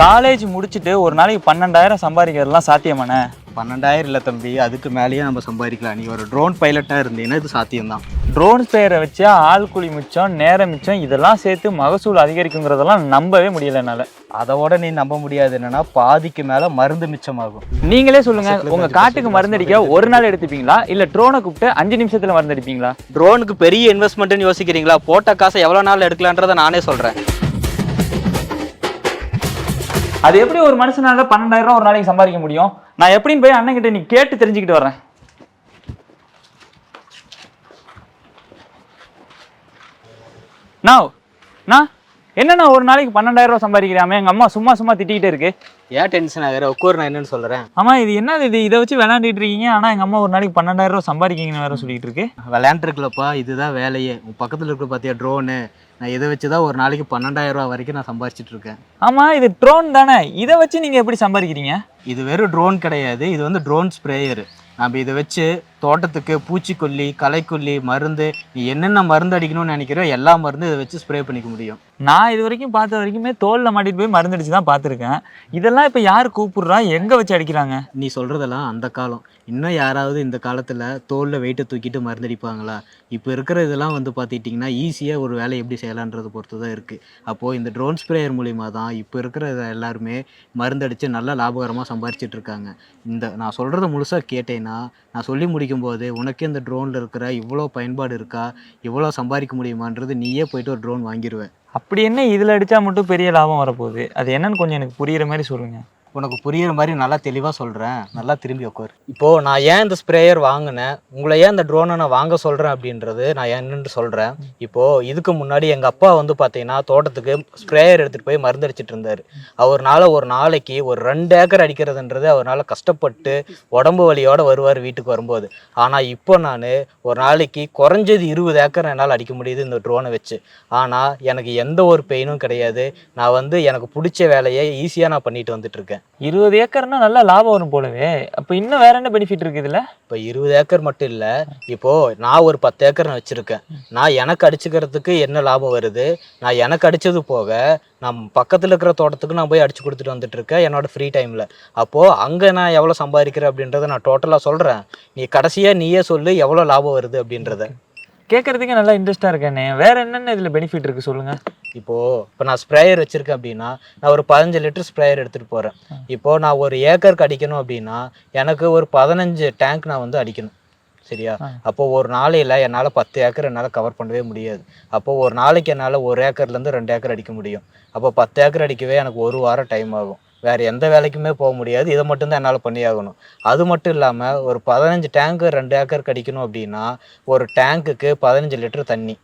College முடிச்சுட்டு ஒரு நாளைக்கு பன்னெண்டாயிரம் சம்பாதிக்கிறதுலாம் சாத்தியமாண்ணே? பன்னெண்டாயிரம் இல்லை தம்பி அதுக்கு மேலேயே நம்ம சம்பாதிக்கலாம். நீ ஒரு ட்ரோன் பைலட்டாக இருந்தீங்கன்னா இது சாத்தியம்தான். ட்ரோன் ஸ்பேரை வச்சு ஆள் கூலி மிச்சம் நேரம் மிச்சம் இதெல்லாம் சேர்த்து மகசூல் அதிகரிக்குங்கிறதெல்லாம் நம்பவே முடியல என்னால். அதோட நீ நம்ப முடியாது என்னன்னா பாதிக்கு மேலே மருந்து மிச்சமாகும். நீங்களே சொல்லுங்க உங்க காட்டுக்கு மருந்தடிக்க ஒரு நாள் எடுத்துப்பீங்களா? இல்ல ட்ரோனை கூப்பிட்டு அஞ்சு நிமிஷத்துல மருந்தடிப்பீங்களா ட்ரோனுக்கு பெரிய இன்வெஸ்ட்மெண்ட்னு யோசிக்கிறீங்களா? போட்ட காசை எவ்வளோ நாள் எடுக்கலான்றதை நானே சொல்கிறேன் அது எப்படி ஒரு மனுஷனால பன்னெண்டாயிரம் ரூபா ஒரு நாளைக்கு சம்பாதிக்க முடியும்? நான் எப்படின்னு போய் அண்ணன் கிட்ட நீ கேட்டு தெரிஞ்சுக்கிட்டு வரேன் நான் நான் என்னண்ணா ஒரு நாளைக்கு பன்னெண்டாயிரம் ரூபா சம்பாதிக்கிறாமே? எங்க அம்மா சும்மா சும்மா திட்டிக்கிட்டே இருக்கு. ஏன் டென்ஷன் ஆகிற? உட்கார் நான் என்னன்னு சொல்கிறேன் ஆமா இது என்னது இது? இதை வச்சு விளையாண்டுட்டு இருக்கீங்க. ஆனா எங்க அம்மா ஒரு நாளைக்கு பன்னெண்டாயிரம் ரூபா சம்பாதிக்கீங்கன்னு வேற சொல்லிட்டு இருக்கு. விளையாண்டுருக்குலப்பா. இதுதான் வேலையே. உன் பக்கத்தில் இருக்கிற பார்த்தியா ட்ரோனு நான் இதை வச்சு தான் ஒரு நாளைக்கு பன்னெண்டாயிரம் ரூபா வரைக்கும் நான் சம்பாரிச்சிட்டு இருக்கேன். ஆமா இது ட்ரோன் தானே? இதை வச்சு நீங்க எப்படி சம்பாதிக்கிறீங்க? இது வெறும் ட்ரோன் கிடையாது. இது வந்து ட்ரோன் ஸ்ப்ரேயர் நம்ம இதை வச்சு தோட்டத்துக்கு பூச்சிக்கொல்லி களைக்கொல்லி மருந்து நீ என்னென்ன மருந்து அடிக்கணும்னு நினைக்கிறோ எல்லா மருந்தும் இதை வச்சு ஸ்ப்ரே பண்ணிக்க முடியும். நான் இது வரைக்கும் பார்த்த வரைக்குமே தோல்ல மாட்டிட்டு போய் மருந்தடிச்சு தான் பார்த்துருக்கேன். இதெல்லாம் இப்போ யார் கூப்பிடுறா? எங்க வச்சு அடிக்கிறாங்க? நீ சொல்கிறதெல்லாம் அந்த காலம். இன்னும் யாராவது இந்த காலத்தில் தோலில் வெயிட்டை தூக்கிட்டு மருந்தடிப்பாங்களா இப்போ இருக்கிற இதெல்லாம் வந்து பார்த்துக்கிட்டிங்கன்னா ஈஸியாக ஒரு வேலையை எப்படி செய்யலான்றதை பொறுத்து தான் இருக்குது அப்போது இந்த ட்ரோன் ஸ்ப்ரேயர் மூலிமா தான் இப்போ இருக்கிற எல்லாருமே மருந்தடித்து நல்லா லாபகரமாக சம்பாரிச்சிட்டு இருக்காங்க. இந்த நான் சொல்கிறத முழுசாக கேட்டேன்னா நான் சொல்லி போது உனக்கே இந்த ட்ரோனில் இருக்கிற இவ்வளோ பயன்பாடு இருக்கா? இவ்வளோ சம்பாதிக்க முடியுமான்றது நீயே போயிட்டு ஒரு ட்ரோன் வாங்கிடுவேன் அப்படி என்ன இதில் அடித்தா மட்டும் பெரிய லாபம் வரப்போகுது. அது என்னன்னு கொஞ்சம் எனக்கு புரிகிற மாதிரி சொல்லுங்கள் உனக்கு புரியுற மாதிரி நல்லா தெளிவாக சொல்கிறேன் நல்லா திரும்பி உட்கார் இப்போது நான் ஏன் இந்த ஸ்ப்ரேயர் வாங்கினேன்? உங்களை ஏன் இந்த ட்ரோனை நான் வாங்க சொல்கிறேன் அப்படின்றது நான் என்னென்று சொல்கிறேன் இப்போது இதுக்கு முன்னாடி எங்கள் அப்பா வந்து பார்த்தீங்கன்னா தோட்டத்துக்கு ஸ்ப்ரேயர் எடுத்துகிட்டு போய் மருந்தடிச்சிட்டு இருந்தார். அவர்னால ஒரு நாளைக்கு ஒரு ரெண்டு ஏக்கர் அடிக்கிறதுன்றது அவரால் கஷ்டப்பட்டு உடம்பு வலியோடு வருவார் வீட்டுக்கு வரும்போது. ஆனால் இப்போ நான் ஒரு நாளைக்கு குறைஞ்சது இருபது ஏக்கர் என்னால் அடிக்க முடியுது இந்த ட்ரோனை வச்சு. ஆனால் எனக்கு எந்த ஒரு பெயினும் கிடையாது. நான் வந்து எனக்கு பிடிச்ச வேலையை ஈஸியாக நான் பண்ணிட்டு வந்துட்டு இருக்கேன். இருபது ஏக்கர்னா நல்லா லாபம் வரும் போலவே. அப்போ இன்னும் வேற என்ன பெனிஃபிட் இருக்கு இதுல? இப்போ இருபது ஏக்கர் மட்டும் இல்லை இப்போ நான் ஒரு பத்து ஏக்கர் நான் வச்சுருக்கேன். நான் எனக்கு அடிச்சுக்கிறதுக்கு என்ன லாபம் வருது? நான் எனக்கு அடித்தது போக நான் பக்கத்தில் இருக்கிற தோட்டத்துக்கு நான் போய் அடிச்சு கொடுத்துட்டு வந்துட்டு இருக்கேன் என்னோட ஃப்ரீ டைமில் அப்போது அங்கே நான் எவ்வளோ சம்பாதிக்கிறேன் அப்படின்றத நான் டோட்டலாக சொல்கிறேன் நீ கடைசியாக நீயே சொல்லு எவ்வளோ லாபம் வருது அப்படின்றத. கேட்கறதுக்கே நல்லா இன்ட்ரெஸ்டா இருக்கேனே. வேற என்னென்ன இதுல பெனிஃபிட் இருக்கு சொல்லுங்க? இப்போது இப்போ நான் ஸ்ப்ரேயர் வச்சுருக்கேன் அப்படின்னா நான் ஒரு பதினஞ்சு லிட்டர் ஸ்ப்ரேயர் எடுத்துகிட்டு போகிறேன் இப்போது நான் ஒரு ஏக்கருக்கு அடிக்கணும் அப்படின்னா எனக்கு ஒரு பதினஞ்சு டேங்க் நான் வந்து அடிக்கணும். சரியா. அப்போ ஒரு நாளையில் என்னால் பத்து ஏக்கர் என்னால் கவர் பண்ணவே முடியாது. அப்போ ஒரு நாளைக்கு என்னால் ஒரு ஏக்கர்லேருந்து ரெண்டு ஏக்கர் அடிக்க முடியும். அப்போ பத்து ஏக்கர் அடிக்கவே எனக்கு ஒரு வாரம் டைம் ஆகும். வேறு எந்த வேலைக்குமே போக முடியாது. இதை மட்டும்தான் என்னால் பண்ணி ஆகணும். அது மட்டும் இல்லாமல் ஒரு பதினஞ்சு டேங்க்கு ரெண்டு ஏக்கருக்கு அடிக்கணும் அப்படின்னா ஒரு டேங்க்குக்கு பதினஞ்சு லிட்டர் தண்ணி.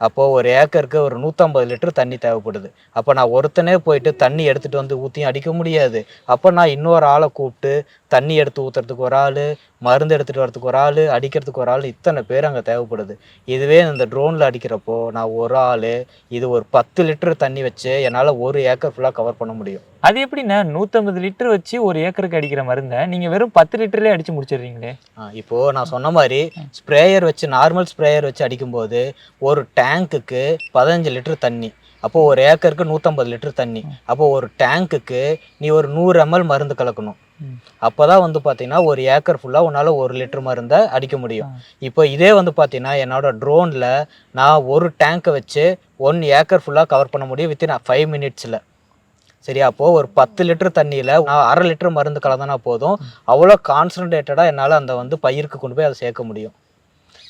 அப்போது ஒரு ஏக்கருக்கு ஒரு நூற்றம்பது லிட்டர் தண்ணி தேவைப்படுது. அப்போ நான் ஒருத்தனே போயிட்டு தண்ணி எடுத்துகிட்டு வந்து ஊற்றியும் அடிக்க முடியாது. அப்போ நான் இன்னொரு ஆளை கூப்பிட்டு தண்ணி எடுத்து ஊற்றுறதுக்கு ஒரு ஆள் மருந்து எடுத்துகிட்டு வரதுக்கு ஒரு ஆள் அடிக்கிறதுக்கு ஒரு ஆள் இத்தனை பேர் அங்கே தேவைப்படுது. இதுவே இந்த ட்ரோனில் அடிக்கிறப்போ நான் ஒரு ஆள் இது ஒரு பத்து லிட்டர் தண்ணி வச்சு என்னால் ஒரு ஏக்கர் ஃபுல்லாக கவர் பண்ண முடியும். அது எப்படிண்ணே நூற்றம்பது லிட்டர் வச்சு ஒரு ஏக்கருக்கு அடிக்கிற மருந்தை நீங்க வெறும் பத்து லிட்டர்லேயே அடிச்சு முடிச்சிடுறீங்களே? ஆ, இப்போ நான் சொன்ன மாதிரி ஸ்ப்ரேயர் வச்சு நார்மல் ஸ்ப்ரேயர் வச்சு அடிக்கும்போது ஒரு டேங்க்குக்கு பதினஞ்சு லிட்டர் தண்ணி. அப்போது ஒரு ஏக்கருக்கு நூற்றம்பது லிட்டர் தண்ணி. அப்போது ஒரு டேங்க்குக்கு நீ ஒரு நூறு எம்எல் மருந்து கலக்கணும். அப்போ தான் வந்து பார்த்தீங்கன்னா ஒரு ஏக்கர் ஃபுல்லாக உன்னால் ஒரு லிட்டர் மருந்தை அடிக்க முடியும். இப்போ இதே வந்து பார்த்தீங்கன்னா என்னோட ட்ரோனில் நான் ஒரு டேங்க்கை வச்சு ஒன் ஏக்கர் ஃபுல்லாக கவர் பண்ண முடியும் வித்தின் ஃபைவ் மினிட்ஸில் சரியா? அப்போது ஒரு பத்து லிட்டர் தண்ணியில் நான் அரை லிட்டர் மருந்து கலந்தனா போதும். அவ்வளோ கான்சன்ட்ரேட்டடாக என்னால் அந்த வந்து பயிருக்கு கொண்டு போய் அதை சேர்க்க முடியும்.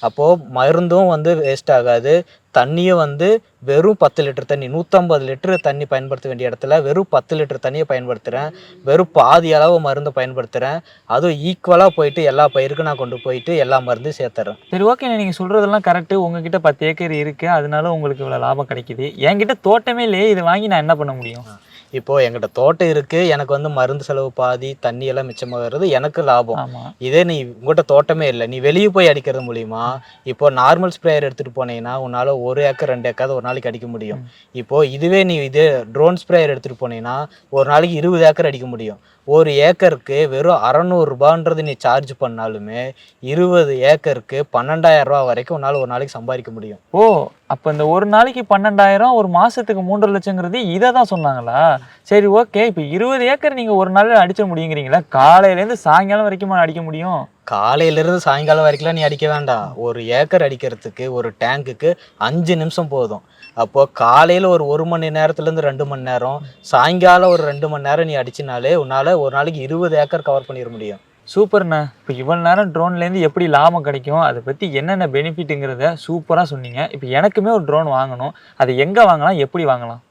அப்போது மருந்தும் வந்து வேஸ்ட் ஆகாது. தண்ணியும் வந்து வெறும் பத்து லிட்டர் தண்ணி நூற்றம்பது லிட்டர் தண்ணி பயன்படுத்த வேண்டிய இடத்துல வெறும் பத்து லிட்டர் தண்ணியை பயன்படுத்துகிறேன் வெறும் பாதி அளவு மருந்து பயன்படுத்துகிறேன் அதுவும் ஈக்குவலாக போயிட்டு எல்லா பயிருக்கும் நான் கொண்டு போயிட்டு எல்லா மருந்தும் சேர்த்துறேன். சரி ஓகே நீங்க சொல்றதெல்லாம் கரெக்ட் உங்ககிட்ட பத்து ஏக்கர் இருக்கு. அதனால உங்களுக்கு இவ்வளவு லாபம் கிடைக்குது. என்கிட்ட தோட்டமே இல்லையே. இதை வாங்கி நான் என்ன பண்ண முடியும்? இப்போது என்கிட்ட தோட்டம் இருக்குது எனக்கு வந்து மருந்து செலவு பாதி தண்ணி எல்லாம் மிச்சமாகிறது எனக்கு லாபம். இதே நீ உங்கள்கிட்ட தோட்டமே இல்லை. நீ வெளியே போய் அடிக்கிறது மூலிமா இப்போ நார்மல் ஸ்ப்ரேயர் எடுத்துகிட்டு போனீங்கன்னா உன்னால் ஒரு ஏக்கர் ரெண்டு ஏக்கர் ஒரு நாளைக்கு அடிக்க முடியும். இப்போ இதுவே நீ இது ட்ரோன் ஸ்ப்ரேயர் எடுத்துகிட்டு போனீங்கன்னா ஒரு நாளைக்கு இருபது ஏக்கர் அடிக்க முடியும். ஒரு ஏக்கருக்கு வெறும் அறநூறுபான்றது நீ சார்ஜ் பண்ணாலுமே இருபது ஏக்கருக்கு பன்னெண்டாயிரம் ரூபா வரைக்கும் உன்னால் ஒரு நாளைக்கு சம்பாதிக்க முடியும். ஓ அப்ப இந்த ஒரு நாளைக்கு பன்னெண்டாயிரம் ஒரு மாசத்துக்கு மூன்றரை லட்சங்கிறது இதை தான் சொன்னாங்களா? சரி ஓகே இப்ப இருபது ஏக்கர் நீங்க ஒரு நாள்ல அடிச்ச முடியுங்கிறீங்களா? காலையில இருந்து சாயங்காலம் வரைக்குமா அடிக்க முடியும்? காலையிலேருந்து சாயங்காலம் வரைக்கும்லாம் நீ அடிக்க வேண்டாம். ஒரு ஏக்கர் அடிக்கிறதுக்கு ஒரு டேங்குக்கு அஞ்சு நிமிஷம் போதும். அப்போது காலையில் ஒரு ஒரு மணி நேரத்துலேருந்து ரெண்டு மணி நேரம் சாயங்காலம் ஒரு ரெண்டு மணி நேரம் நீ அடிச்சினாலே உன்னால் ஒரு நாளைக்கு இருபது ஏக்கர் கவர் பண்ணிட முடியும். சூப்பர்ண்ணா இப்போ இவ்வளோ நேரம் ட்ரோன்லேருந்து எப்படி லாபம் கிடைக்கும்? அதை பற்றி என்னென்ன பெனிஃபிட்டுங்கிறத சூப்பராக சொன்னீங்க. இப்போ எனக்குமே ஒரு ட்ரோன் வாங்கணும். அதை எங்கே வாங்கலாம்? எப்படி வாங்கலாம்?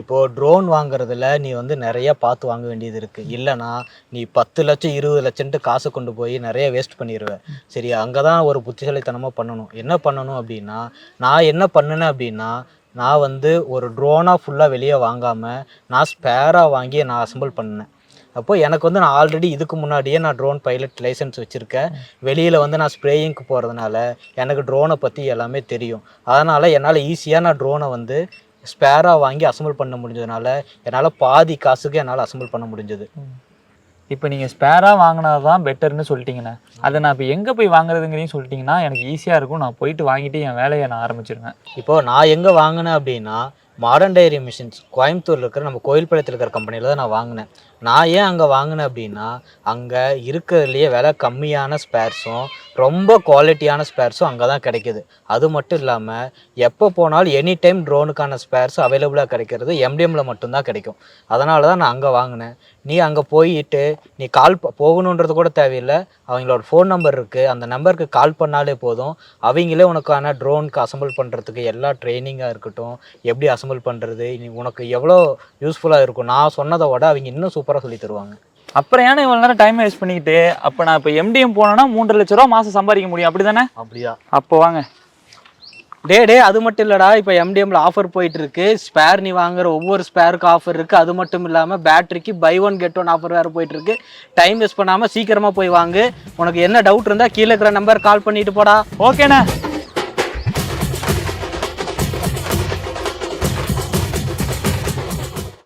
இப்போது ட்ரோன் வாங்குறதுல நீ வந்து நிறையா பார்த்து வாங்க வேண்டியது இருக்குது இல்லைனா நீ பத்து லட்சம் இருபது லட்சம்ட்டு காசு கொண்டு போய் நிறைய வேஸ்ட் பண்ணிடுவேன் சரி அங்கே தான் ஒரு புத்திசாலித்தனமாக பண்ணணும். என்ன பண்ணணும் அப்படின்னா நான் என்ன பண்ணினேன் அப்படின்னா நான் வந்து ஒரு ட்ரோனாக ஃபுல்லாக வெளியே வாங்காமல் நான் ஸ்பேராக வாங்கி நான் அசம்பிள் பண்ணேன் அப்போது எனக்கு வந்து நான் ஆல்ரெடி இதுக்கு முன்னாடியே நான் ட்ரோன் பைலட் லைசன்ஸ் வச்சுருக்கேன். வெளியில் வந்து நான் ஸ்ப்ரேயிங்க்கு போகிறதுனால எனக்கு ட்ரோனை பற்றி எல்லாமே தெரியும். அதனால் என்னால் ஈஸியாக நான் ட்ரோனை வந்து ஸ்பேராக வாங்கி அசம்பிள் பண்ண முடிஞ்சதுனால என்னால் பாதி காசுக்கு என்னால் அசம்பிள் பண்ண முடிஞ்சது. இப்போ நீங்கள் ஸ்பேராக வாங்கினா தான் பெட்டர்னு சொல்லிட்டீங்கண்ணே. அதை நான் இப்போ எங்கே போய் வாங்குறதுங்கிறதையும் சொல்லிட்டீங்கன்னா எனக்கு ஈஸியாக இருக்கும். நான் போயிட்டு வாங்கிட்டு என் வேலையை நான் ஆரம்பிச்சிருவேன். இப்போது நான் எங்கே வாங்கினேன் அப்படின்னா மாடர்ன் டைரி மிஷின்ஸ் கோயம்புத்தூரில் இருக்கிற நம்ம கோயில்பாளையத்தில் இருக்கிற கம்பெனியில் தான் நான் வாங்கினேன். நான் ஏன் அங்கே வாங்கினேன் அப்படின்னா அங்கே இருக்கிறதுலையே விலை கம்மியான ஸ்பேர்ஸும் ரொம்ப குவாலிட்டியான ஸ்பேர்ஸும் அங்கே தான் கிடைக்குது. அது மட்டும் இல்லாமல் எப்போ போனாலும் எனி டைம் ட்ரோனுக்கான ஸ்பேர்ஸ் அவைலபிளாக கிடைக்கிறது எம்டிஎம்மில் மட்டும்தான் கிடைக்கும். அதனால தான் நான் அங்கே வாங்கினேன். நீ அங்கே போயிட்டு நீ கால் போகணுன்றது கூட தேவையில்லை. அவங்களோட ஃபோன் நம்பர் இருக்குது அந்த நம்பருக்கு கால் பண்ணாலே போதும். அவங்களே உனக்கான ட்ரோனுக்கு அசம்பிள் பண்ணுறதுக்கு எல்லா ட்ரைனிங்காக இருக்கட்டும் எப்படி அசம்பிள் பண்ணுறது நீ உனக்கு எவ்வளோ யூஸ்ஃபுல்லாக இருக்கும். நான் சொன்னதை விட அவங்க இன்னும் சூப்பராக சொல்லி தருவாங்க. அப்புறம் ஏன்னா இவ்வளோ நேரம் டைம் வேஸ்ட் பண்ணிக்கிட்டு அப்போ நான் இப்போ எம்டிஎம் போனேன்னா மூன்றரை லட்ச ரூபா மாதம் சம்பாதிக்க முடியும். அப்படி தானே அப்படியா? அப்போ வாங்க. டே டே அது மட்டும் இல்லடா. இப்போ எம்டிஎம்ல ஆஃபர் போயிட்டு இருக்கு. ஸ்பேர் நீ வாங்குற ஒவ்வொரு ஸ்பேருக்கு ஆஃபர் இருக்கு. அது மட்டும் இல்லாமல் பேட்டரிக்கு buy one get one offer வேறு போயிட்டு இருக்கு. டைம் வேஸ்ட் பண்ணாமல் சீக்கிரமா போய் வாங்கு. உனக்கு என்ன டவுட் இருந்தால் கீழே இருக்கிற நம்பர் கால் பண்ணிட்டு போடா. ஓகேண்ணே